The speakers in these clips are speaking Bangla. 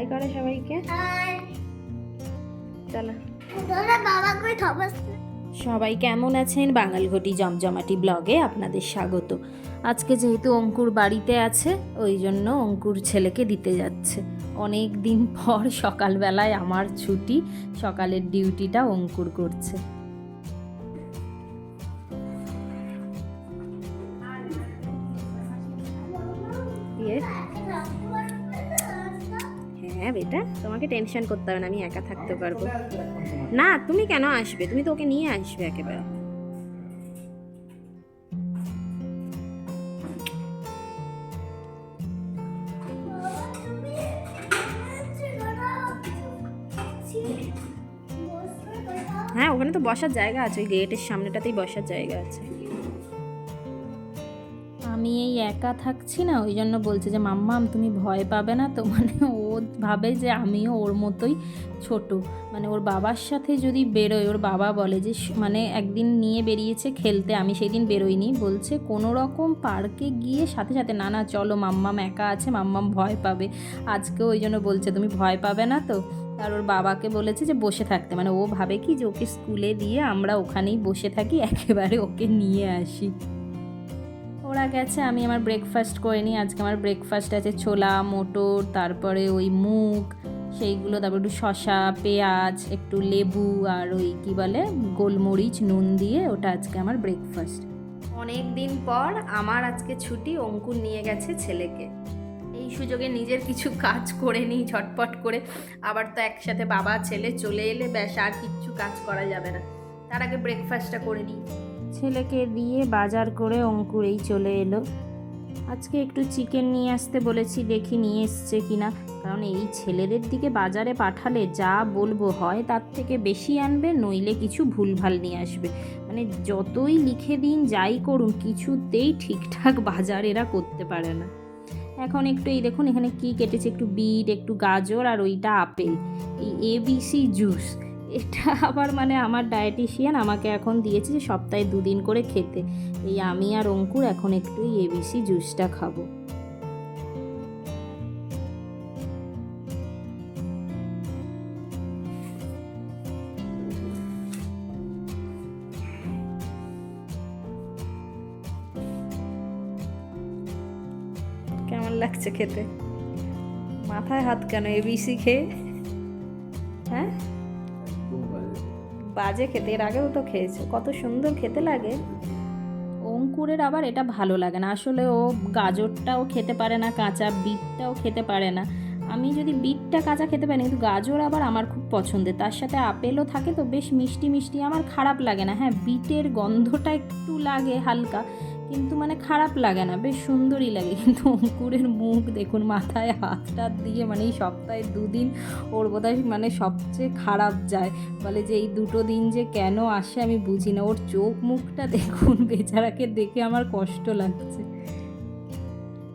হাই করে সবাইকে। চলো। সবাই কেমন আছেন? বাঙালঘটি জমজমাটি ব্লগে আপনাদের স্বাগত। আজকে যেহেতু অঙ্কুর বাড়িতে আছে ওই জন্য অঙ্কুর ছেলেকে দিতে যাচ্ছে। অনেক দিন পর সকালবেলায় আমার ছুটি সকালের ডিউটিটা অঙ্কুর করছে। বেটা তোমাকে টেনশন করতে হবে না, আমি একা থাকতে পারব। না, তুমি কেন আসবে? তুমি তো ওকে নিয়ে আসবে একেবারে। হ্যাঁ ওখানে তো বসার জায়গা আছে, ওই গেটের সামনেটাতেই বসার জায়গা আছে। আমি এই একা থাকছি না, ওই জন্য বলছে যে, মাম্মাম, তুমি ভয় পাবে না তো। মানে ও ভাবে যে আমিও ওর মতোই ছোট। মানে ওর বাবার সাথে যদি বেরোয়, ওর বাবা বলে যে মানে একদিন নিয়ে বেরিয়েছে খেলতে, আমি সেই দিন বেরোইনি। বলছে, কোনো রকম পার্কে গিয়ে সাথে সাথে, না না, চলো, মাম্মাম একা আছে, মাম্মাম ভয় পাবে। আজকে ওই জন্য বলছে, তুমি ভয় পাবে না তো? আর ওর বাবাকে বলেছে যে, বসে থাকতে। মানে ও ভাবে কি যে, ওকে স্কুলে দিয়ে আমরা ওখানেই বসে থাকি, একেবারে ওকে নিয়ে আসি। ওরা গেছে, আমি আমার ব্রেকফাস্ট করে নিই। আজকে আমার ব্রেকফাস্ট আছে ছোলা, মোটর, তারপরে ওই মুগ, সেইগুলো, তারপর একটু শশা পেঁয়াজ, একটু লেবু আর ওই কি বলে, গোলমরিচ, নুন দিয়ে ওটা আজকে আমার ব্রেকফাস্ট অনেক দিন পর আমার আজকে ছুটি, অঙ্কুর নিয়ে গেছে ছেলেকে। এই সুযোগে নিজের কিছু কাজ করে নিই, ঝটপট করে। আবার তো একসাথে বাবা, ছেলে চলে এলে ব্যাস, আর কিচ্ছু কাজ করা যাবে না। তার আগে ব্রেকফাস্টটা করে নিই। ছেলেকে দিয়ে বাজার করে অঙ্কুরেই চলে এলো। আজকে একটু চিকেন নিয়ে আসতে বলেছি, দেখি নিয়ে এসছে কিনা। কারণ এই ছেলেদের দিকে বাজারে পাঠালে যা বলব হয়, তার থেকে বেশি আনবে, নইলে কিছু ভুলভাল নিয়ে আসবে। মানে যতই লিখে দিন, যাই করুন, কিছুতেই ঠিকঠাক বাজার এরা করতে পারে না। এখন একটু এই দেখুন, এখানে কি কেটেছে, একটু বিট, একটু গাজর আর ওইটা আপেল। এই এবিসি জুস। এটা আবার মানে আমার ডায়েটিশিয়ান আমাকে এখন দিয়েছে যে সপ্তাহে দুদিন করে খেতে। এই আমি আর অঙ্কুর এখন একটু এবিসি জুসটা খাব। কেমন লাগছে খেতে? মাথায় হাত কেন এবিসি খেয়ে? হ্যাঁ? বাজে খেতে, এর আগেও তো খেয়েছে। কত সুন্দর খেতে লাগে। অঙ্কুরের আবার এটা ভালো লাগে না। আসলে ও গাজরটাও খেতে পারে না, কাঁচা বিটটাও খেতে পারে না। আমি যদি বিটটা কাঁচা খেতে পারি কিন্তু গাজর আবার আমার খুব পছন্দের। তার সাথে আপেলও থাকে তো বেশ মিষ্টি মিষ্টি, আমার খারাপ লাগে না। হ্যাঁ বিটের গন্ধটা একটু লাগে হালকা কিন্তু মানে খারাপ লাগে না, বেশ সুন্দরই লাগে। কিন্তু অঙ্কুরের মুখ দেখুন, মাথায় হাত টাত দিয়ে মানে এই সপ্তাহে দুদিন ওর বোধহয় মানে সবচেয়ে খারাপ যায়। বলে যে এই দুটো দিন যে কেন আসে আমি বুঝি না। ওর চোখ মুখটা দেখুন, বেচারাকে দেখে আমার কষ্ট লাগছে।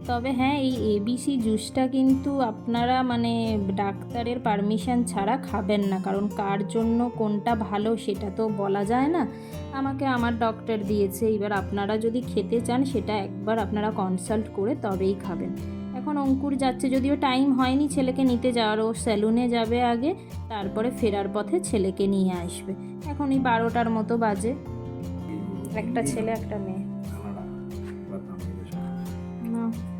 তবে হ্যাঁ এই এবিসি জুসটা কিন্তু আপনারা মানে ডাক্তারের পারমিশন ছাড়া খাবেন না। কারণ কার জন্য কোনটা ভালো সেটা তো বলা যায় না। আমাকে আমার ডক্টর দিয়েছে এবার আপনারা যদি খেতে চান সেটা একবার আপনারা কনসাল্ট করে তবেই খাবেন। এখন অঙ্কুর যাচ্ছে যদিও টাইম হয়নি ছেলেকে নিতে যাওয়ার ও স্যালুনে যাবে আগে তারপরে ফেরার পথে ছেলেকে নিয়ে আসবে। এখন এই বারোটার মতো বাজে। একটা ছেলে একটা মেয়ে। না।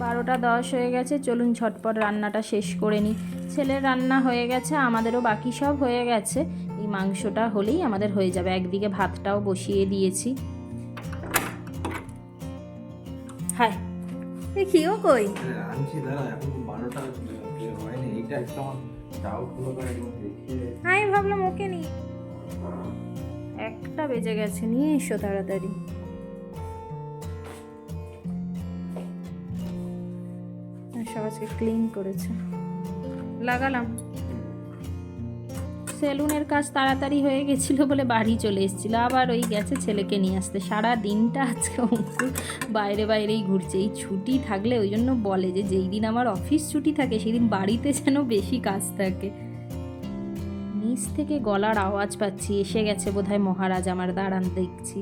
বারোটা দশ হয়ে গেছে চলুন ঝটপট রান্নাটা শেষ করে নিই। ছেলের রান্না হয়ে গেছে আমাদেরও বাকি সব হয়ে গেছে। এই মাংসটা হলেই আমাদের হয়ে যাবে। একদিকে ভাতটাও বসিয়ে দিয়েছি। হাই দেখিও কই? আমি ভাবলাম ওকে নিয়ে একটা বেজে গেছে, নিয়ে এসো তাড়াতাড়ি। সব ক্লিন করেছে। লাগালাম। সেলুনের কাজ তাড়াতাড়ি হয়ে গেছিল বলে বাড়ি চলে এসেছিল। আবার ওই গেছে ছেলেকে নিয়ে আসতে। সারা দিনটা আজকে অঙ্কুর বাইরে বাইরেই ঘুরছে। এই ছুটি থাকলে ওই জন্য বলে যে, যেই দিন আমার অফিস ছুটি থাকে সেই দিন বাড়িতে যেন বেশি কাজ থাকে। নিচ থেকে গলার আওয়াজ পাচ্ছি, এসে গেছে বোধহয় মহারাজ আমার দাঁড়ান দেখছি।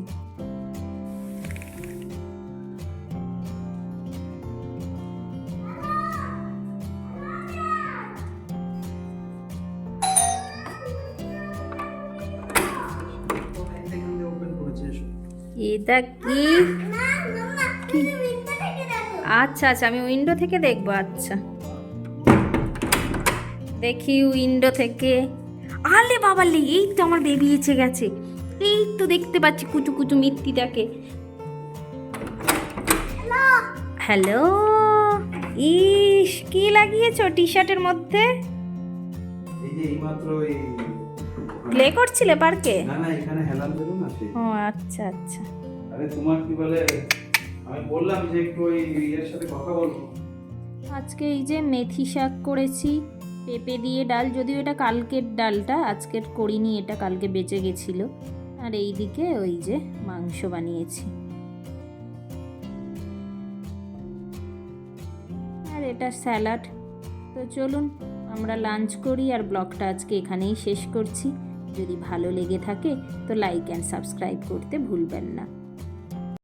এটা কি? আচ্ছা আচ্ছা আমি উইন্ডো থেকে দেখব আচ্ছা। দেখি উইন্ডো থেকে। আলে বাবালে এই তো আমার বেবি এসে গেছে। এই তো দেখতে পাচ্ছি কুচু কুচু মিত্তিটাকে। হ্যালো। ইস কি লাগিয়েছো টি শার্টের মধ্যে প্লে করছিলে পার্কে না না এখানে হেলান দিল না ও আচ্ছা আচ্ছা। আরে তোমার কি বলে আমি বললাম যে একটু ওই ইয়ের সাথে কথা বলব। আজকে এই যে মেথি শাক করেছি পেঁপে দিয়ে ডাল, যদিও এটা কালকের ডালটা, আজকের করিনি, এটা কালকে বেঁচে গেছিল। আর এই দিকে ওই যে মাংস বানিয়েছি। আর এটা স্যালাড। তো চলুন, আমরা লাঞ্চ করি আর ব্লগটা আজকে এখানেই শেষ করছি। যদি ভালো লেগে থাকে, তো লাইক অ্যান্ড সাবস্ক্রাইব করতে ভুলবেন না।